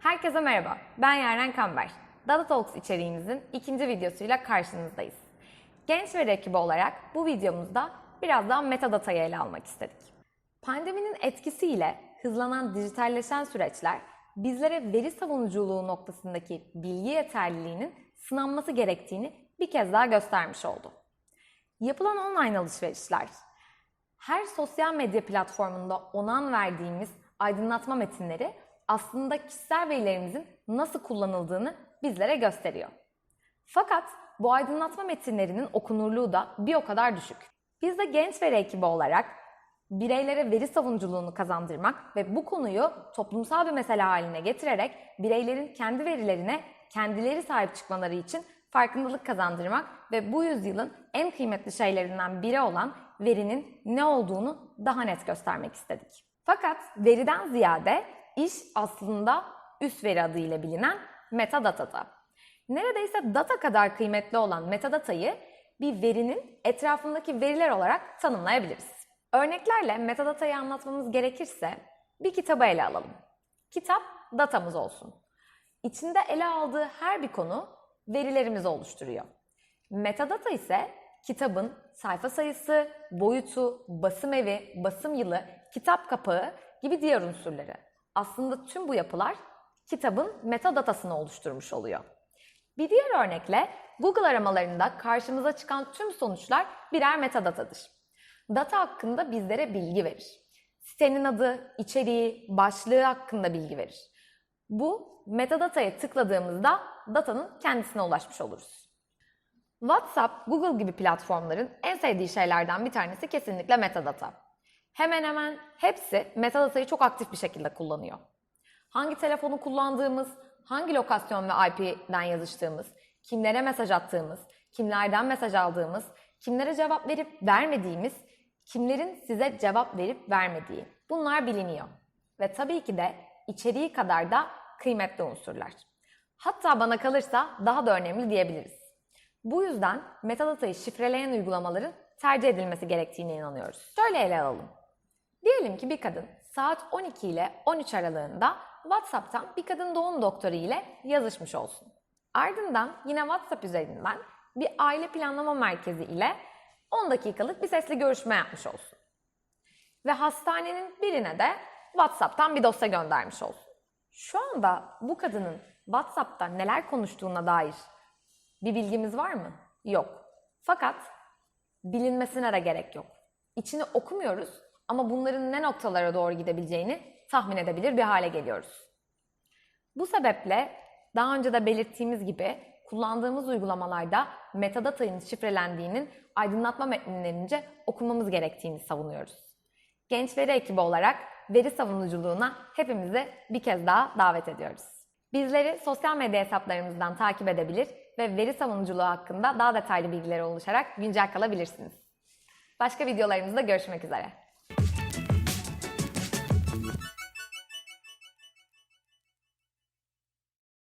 Herkese merhaba, ben Yaren Kamber. Data Talks içeriğimizin ikinci videosuyla karşınızdayız. Genç veri ekibi olarak bu videomuzda biraz daha metadatayı ele almak istedik. Pandeminin etkisiyle hızlanan dijitalleşen süreçler bizlere veri savunuculuğu noktasındaki bilgi yeterliliğinin sınanması gerektiğini bir kez daha göstermiş oldu. Yapılan online alışverişler, her sosyal medya platformunda onan verdiğimiz aydınlatma metinleri aslında kişisel verilerimizin nasıl kullanıldığını bizlere gösteriyor. Fakat bu aydınlatma metinlerinin okunurluğu da bir o kadar düşük. Biz de genç veri ekibi olarak bireylere veri savunuculuğunu kazandırmak ve bu konuyu toplumsal bir mesele haline getirerek bireylerin kendi verilerine kendileri sahip çıkmaları için farkındalık kazandırmak ve bu yüzyılın en kıymetli şeylerinden biri olan verinin ne olduğunu daha net göstermek istedik. Fakat veriden ziyade iş aslında üst veri adıyla bilinen metadatada. Neredeyse data kadar kıymetli olan metadatayı bir verinin etrafındaki veriler olarak tanımlayabiliriz. Örneklerle metadatayı anlatmamız gerekirse bir kitabı ele alalım. Kitap datamız olsun. İçinde ele aldığı her bir konu verilerimizi oluşturuyor. Metadata ise kitabın sayfa sayısı, boyutu, basım evi, basım yılı, kitap kapağı gibi diğer unsurları. Aslında tüm bu yapılar kitabın metadatasını oluşturmuş oluyor. Bir diğer örnekle Google aramalarında karşımıza çıkan tüm sonuçlar birer metadatadır. Data hakkında bizlere bilgi verir. Sitenin adı, içeriği, başlığı hakkında bilgi verir. Bu metadataya tıkladığımızda datanın kendisine ulaşmış oluruz. WhatsApp, Google gibi platformların en sevdiği şeylerden bir tanesi kesinlikle metadata. Hemen hemen hepsi metadatayı çok aktif bir şekilde kullanıyor. Hangi telefonu kullandığımız, hangi lokasyon ve IP'den yazıştığımız, kimlere mesaj attığımız, kimlerden mesaj aldığımız, kimlere cevap verip vermediğimiz, kimlerin size cevap verip vermediği. Bunlar biliniyor. Ve tabii ki de içeriği kadar da kıymetli unsurlar. Hatta bana kalırsa daha da önemli diyebiliriz. Bu yüzden metadatayı şifreleyen uygulamaların tercih edilmesi gerektiğine inanıyoruz. Şöyle ele alalım. Diyelim ki bir kadın saat 12 ile 13 aralığında WhatsApp'tan bir kadın doğum doktoru ile yazışmış olsun. Ardından yine WhatsApp üzerinden bir aile planlama merkezi ile 10 dakikalık bir sesli görüşme yapmış olsun. Ve hastanenin birine de WhatsApp'tan bir dosya göndermiş olsun. Şu anda bu kadının WhatsApp'ta neler konuştuğuna dair bir bilgimiz var mı? Yok. Fakat bilinmesine de gerek yok. İçini okumuyoruz ama bunların ne noktalara doğru gidebileceğini tahmin edebilir bir hale geliyoruz. Bu sebeple daha önce de belirttiğimiz gibi kullandığımız uygulamalarda metadatanın şifrelendiğinin aydınlatma metninlerince okumamız gerektiğini savunuyoruz. Genç veri ekibi olarak veri savunuculuğuna hepimizi bir kez daha davet ediyoruz. Bizleri sosyal medya hesaplarımızdan takip edebilir ve veri savunuculuğu hakkında daha detaylı bilgilere ulaşarak güncel kalabilirsiniz. Başka videolarımızda görüşmek üzere. Thank you.